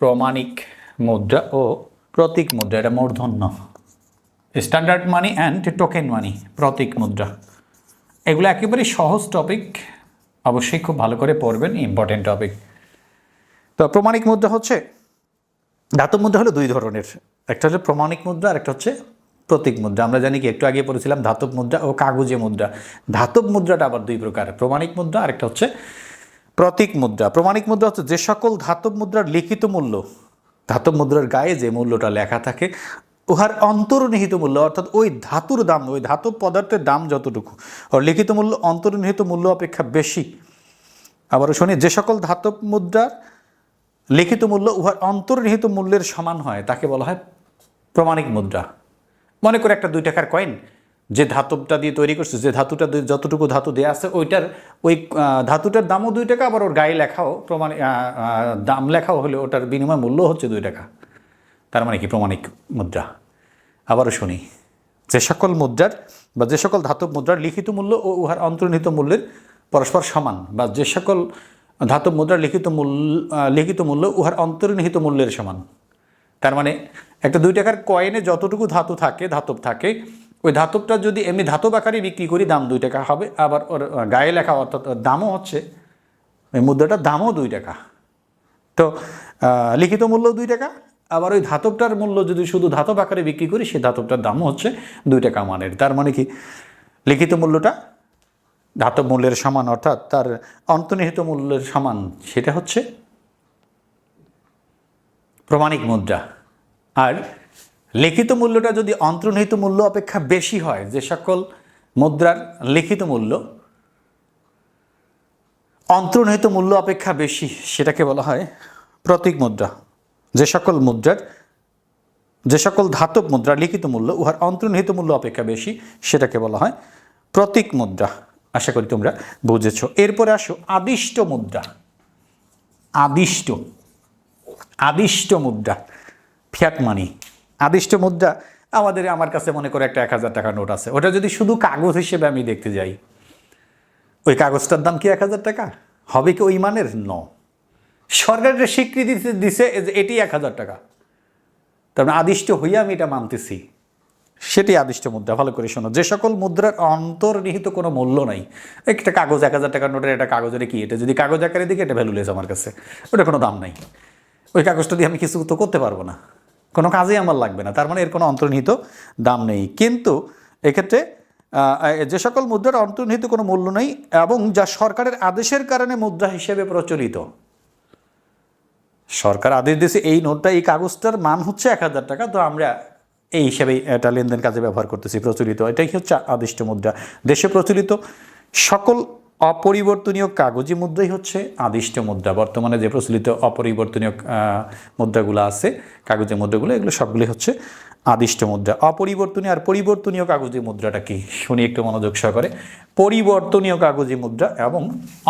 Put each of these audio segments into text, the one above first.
প্রমাণিক মুদ্রা ও প্রতীক মুদ্রা, এটা মূর্ধন্য। Standard money and token money প্রতীক মুদ্রা। এগুলো একেবারেই সহজ টপিক অবশ্যই খুব ভালো করে পড়বেন ইম্পর্টেন্ট টপিক তো প্রমাণিক মুদ্রা হচ্ছে, ধাতব মুদ্রা হলো দুই ধরনের। একটা হচ্ছে প্রমাণিক মুদ্রা আর একটা হচ্ছে প্রতীক মুদ্রা। আমরা জানি কি, একটু আগে পড়েছিলাম ধাতব মুদ্রা ও কাগজে মুদ্রা। ধাতব মুদ্রাটা আবার দুই প্রকার, প্রমাণিক মুদ্রা আর একটা হচ্ছে প্রতীক মুদ্রা। প্রমাণিক মুদ্রা হচ্ছে যে সকল ধাতব মুদ্রার লিখিত মূল্য, ধাতব মুদ্রার গায়ে যে মূল্যটা লেখা থাকে, উহার অন্তর্নিহিত মূল্য, অর্থাৎ ওই ধাতুর দাম, ওই ধাতব পদার্থের দাম যতটুকু আর লিখিত মূল্য, অন্তর্নিহিত মূল্য অপেক্ষা বেশি। আবারও শুনি, যে সকল ধাতব মুদ্রার লিখিত মূল্য উহার অন্তর্নিহিত মূল্যের সমান হয়, তাকে বলা হয় প্রমাণিক মুদ্রা। মনে করে একটা দুই টাকার কয়েন যে ধাতুটা দিয়ে তৈরি করছে, যে ধাতুটা যতটুকু ধাতু দেওয়া আছে, ওইটার, ওই ধাতুটার দামও দুই টাকা, আবার ওর গায়ে লেখাও প্রমাণ দাম লেখাও হলে ওটার বিনিময় মূল্য হচ্ছে দুই টাকা। তার মানে কি? প্রমাণিক মুদ্রা। আবারও শুনি। যে সকল মুদ্রার বা যে সকল ধাতব মুদ্রার লিখিত মূল্য ও উহার অন্তর্নিহিত মূল্যের পরস্পর সমান, বা যে সকল ধাতব মুদ্রার লিখিত মূল্য লিখিত মূল্য উহার অন্তর্নিহিত মূল্যের সমান। তার মানে একটা দুই টাকার কয়েনে যতটুকু ধাতু থাকে, ধাতব থাকে ওই ধাতবটা যদি এমনি ধাতব আকারে বিক্রি করি, দাম দুই টাকা হবে। আবার ওর গায়ে লেখা অর্থাৎ দামও হচ্ছে, ওই মুদ্রাটার দামও দুই টাকা। তো লিখিত মূল্য দুই টাকা, আবার ওই ধাতবটার মূল্য যদি শুধু ধাতব আকারে বিক্রি করি সেই ধাতবটার দামও হচ্ছে দুই টাকা মানের। তার মানে কি? লিখিত মূল্যটা ধাতব মূল্যের সমান, অর্থাৎ তার অন্তর্নিহিত মূল্যের সমান, সেটা হচ্ছে প্রমাণিক মুদ্রা। আর লিখিত মূল্যটা যদি অন্তর্নিহিত মূল্য অপেক্ষা বেশি হয়, যে সকল মুদ্রার লিখিত মূল্য, অন্তর্নিহিত মূল্য অপেক্ষা বেশি, সেটাকে বলা হয় প্রতীক মুদ্রা। যে সকল মুদ্রার, যে সকল ধাতব মুদ্রার লিখিত মূল্য, উহার অন্তর্নিহিত মূল্য অপেক্ষা বেশি, সেটাকে বলা হয় প্রতীক মুদ্রা। আশা করি তোমরা বুঝেছ। এরপরে আসো, আদিষ্ট মুদ্রা। আদিষ্ট। আদিষ্ট মুদ্রা। Fiat money. আদিষ্ট মুদ্রা, আমাদের আমার কাছে মনে করে একটা এক হাজার টাকার নোট আছে। ওটা যদি শুধু কাগজ হিসেবে আমি দেখতে যাই, ওই কাগজটার দাম কি এক হাজার টাকা? হবে কি ওই মানের? ন সরকারের স্বীকৃতি দিছে- এটি এক হাজার টাকা। তার মানে আদিষ্ট হইয়া আমি এটা মানতেছি। সেটি আদিষ্ট মুদ্রা, ভালো করে শোনো। যে সকল মুদ্রার অন্তর্নিহিত কোনো মূল্য নাই, একটা কাগজ এক হাজার টাকার নোটের একটা কাগজের কি? এটা যদি কাগজ আকারে দিকে, এটা ভ্যালু ভ্যালুলেস আমার কাছে। ওটা কোনো দাম নাই। ওই কাগজটা দিয়ে আমি কিছু তো করতে পারব না। কোনো কাজেই আমার লাগবে না। তার মানে এর কোনো অন্তর্নিহিত দাম নেই। কিন্তু এক্ষেত্রে যে সকল মুদ্রার অন্তর্নিহিত কোনো মূল্য নেই এবং যা সরকারের আদেশের কারণে মুদ্রা হিসেবে প্রচলিত। সরকার আদেশ দিয়েছে, এই নোটটা, এই কাগজটার মান হচ্ছে এক হাজার টাকা, তো আমরা এই হিসেবেই এটা লেনদেন কাজে ব্যবহার করতেছি, প্রচলিত। এটাই হচ্ছে আদিষ্ট মুদ্রা। দেশে প্রচলিত সকল অপরিবর্তনীয় কাগজি মুদ্রাই হচ্ছে আদিষ্ট মুদ্রা। বর্তমানে যে প্রচলিত অপরিবর্তনীয় মুদ্রাগুলো আছে কাগজের মুদ্রাগুলো, এগুলো সবগুলি হচ্ছে আদিষ্ট মুদ্রা। অপরিবর্তনীয় আর পরিবর্তনীয় কাগজি মুদ্রাটা কি? শুনি একটু মনোযোগ সহকারে। পরিবর্তনীয় কাগজি মুদ্রা এবং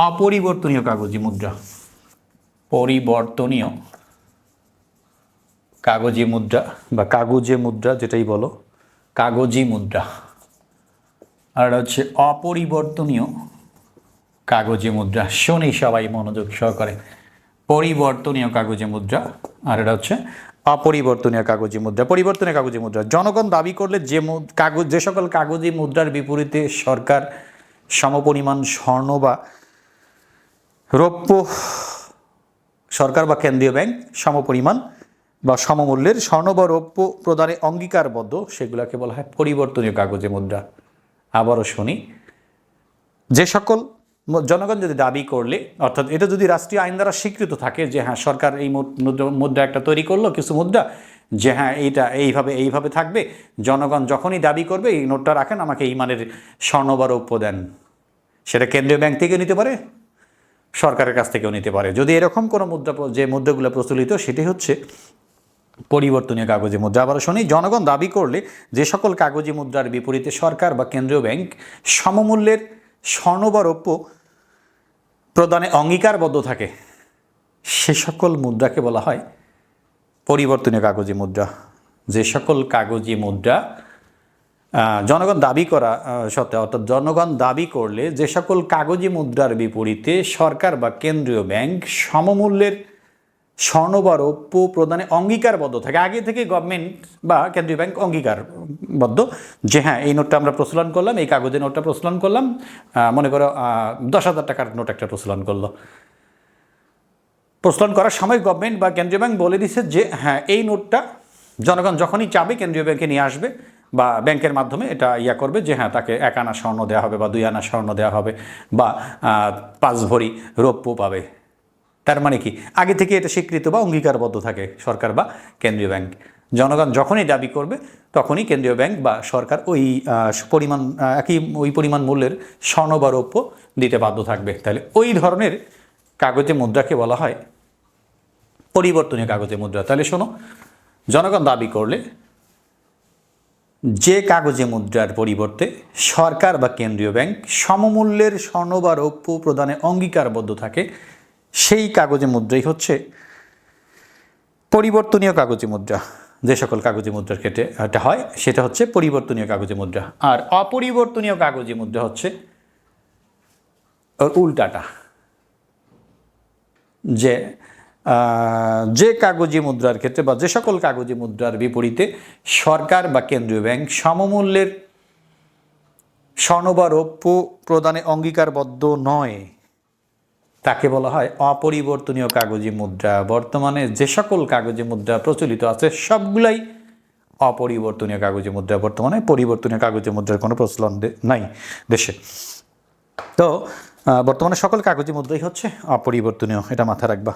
অপরিবর্তনীয় কাগজি মুদ্রা। পরিবর্তনীয় কাগজি মুদ্রা বা কাগজে মুদ্রা যেটাই বলো, কাগজি মুদ্রা। আর হচ্ছে অপরিবর্তনীয় কাগজি মুদ্রা শোনি সবাই মনোযোগ সহকারে পরিবর্তনীয় কাগজে মুদ্রা, আর এটা হচ্ছে অপরিবর্তনীয় কাগজে মুদ্রা পরিবর্তনীয় কাগজে মুদ্রা। জনগণ দাবি করলে যে কাগজ, যে সকল কাগজি মুদ্রার বিপরীতে সরকার সমপরিমাণ স্বর্ণ বা রৌপ্য সরকার বা কেন্দ্রীয় ব্যাংক সমপরিমাণ বা সমমূল্যের স্বর্ণ বা রৌপ্য প্রদানে অঙ্গীকারবদ্ধ, সেগুলোকে বলা হয় পরিবর্তনীয় কাগজে মুদ্রা। আবারও শুনি, যে সকল জনগণ যদি দাবি করলে, অর্থাৎ এটা যদি রাষ্ট্রীয় আইন দ্বারা স্বীকৃত থাকে যে হ্যাঁ সরকার এই মুদ্রা- একটা তৈরি করল, কিছু মুদ্রা, যে হ্যাঁ এইটা এইভাবে এইভাবে থাকবে, জনগণ যখনই দাবি করবে, এই নোটটা রাখেন, আমাকে এই মানের স্বর্ণ বা রৌপ্য দেন। সেটা কেন্দ্রীয় ব্যাংক থেকেও নিতে পারে, সরকারের কাছ থেকেও নিতে পারে। যদি এরকম কোনো মুদ্রা যে মুদ্রাগুলো প্রচলিত সেটি হচ্ছে পরিবর্তনীয় কাগজে মুদ্রা। আবার শুনি, জনগণ দাবি করলে যে সকল কাগজি মুদ্রার বিপরীতে সরকার বা কেন্দ্রীয় ব্যাংক সমমূল্যের স্বর্ণ বা রৌপ্য প্রদানে অঙ্গীকারবদ্ধ থাকে। সে সকল মুদ্রাকে বলা হয় পরিবর্তনীয় কাগজি মুদ্রা। যে সকল কাগজি মুদ্রা জনগণ দাবি করা সত্ত্বে অর্থাৎ জনগণ দাবি করলে যে সকল কাগজি মুদ্রার বিপরীতে সরকার বা কেন্দ্রীয় ব্যাংক সমমূল্যের স্বর্ণ বা রৌপ্য প্রদানে অঙ্গীকারবদ্ধ থাকে। আগে থেকে গভর্নমেন্ট বা কেন্দ্রীয় ব্যাংক অঙ্গীকারবদ্ধ যে হ্যাঁ এই নোটটা আমরা প্রচলন করলাম, এই কাগজের নোটটা প্রচলন করলাম মনে করো দশ হাজার টাকার নোট একটা প্রচলন করল। প্রচলন করার সময় গভর্নমেন্ট বা কেন্দ্রীয় ব্যাংক বলে দিছে যে হ্যাঁ এই নোটটা জনগণ যখনই চাবে কেন্দ্রীয় ব্যাংকে নিয়ে আসবে বা ব্যাংকের মাধ্যমে এটা ইয়া করবে যে হ্যাঁ তাকে এক আনা স্বর্ণ দেওয়া হবে বা দুই আনা স্বর্ণ দেওয়া হবে বা পাঁচ ভরি রৌপ্য পাবে। তার মানে কি? আগে থেকে এটা স্বীকৃত বা অঙ্গীকারবদ্ধ থাকে সরকার বা কেন্দ্রীয় ব্যাংক। জনগণ যখনই দাবি করবে, তখনই কেন্দ্রীয় ব্যাংক বা সরকার ওই পরিমাণ একই, ওই পরিমাণ মূল্যের স্বর্ণ বা রৌপ্য দিতে বাধ্য থাকবে। তাহলে ওই ধরনের কাগজে মুদ্রাকে বলা হয় পরিবর্তনীয় কাগজে মুদ্রা। তাহলে শোনো, জনগণ দাবি করলে যে কাগজে মুদ্রার পরিবর্তে সরকার বা কেন্দ্রীয় ব্যাংক সমমূল্যের স্বর্ণ বা রৌপ্য প্রদানে অঙ্গীকারবদ্ধ থাকে সেই কাগজে মুদ্রাই হচ্ছে পরিবর্তনীয় কাগজে মুদ্রা। যে সকল কাগজে মুদ্রার ক্ষেত্রে এটা হয়, সেটা হচ্ছে পরিবর্তনীয় কাগজে মুদ্রা। আর অপরিবর্তনীয় কাগজে মুদ্রা হচ্ছে উল্টাটা। যে যে কাগজি মুদ্রার ক্ষেত্রে বা যে সকল কাগজি মুদ্রার বিপরীতে সরকার বা কেন্দ্রীয় ব্যাংক সমমূল্যের স্বর্ণ বা রৌপ্য প্রদানে অঙ্গীকারবদ্ধ নয়। তাকে বলা হয় অপরিবর্তনীয় কাগজি মুদ্রা। বর্তমানে যে সকল কাগজি মুদ্রা প্রচলিত আছে, সবগুলাই অপরিবর্তনীয় কাগজি মুদ্রা। বর্তমানে পরিবর্তনীয় কাগজি মুদ্রার কোনো প্রচলন নাই দেশে। তো বর্তমানে সকল কাগজি মুদ্রাই হচ্ছে অপরিবর্তনীয়। এটা মাথায় রাখবা।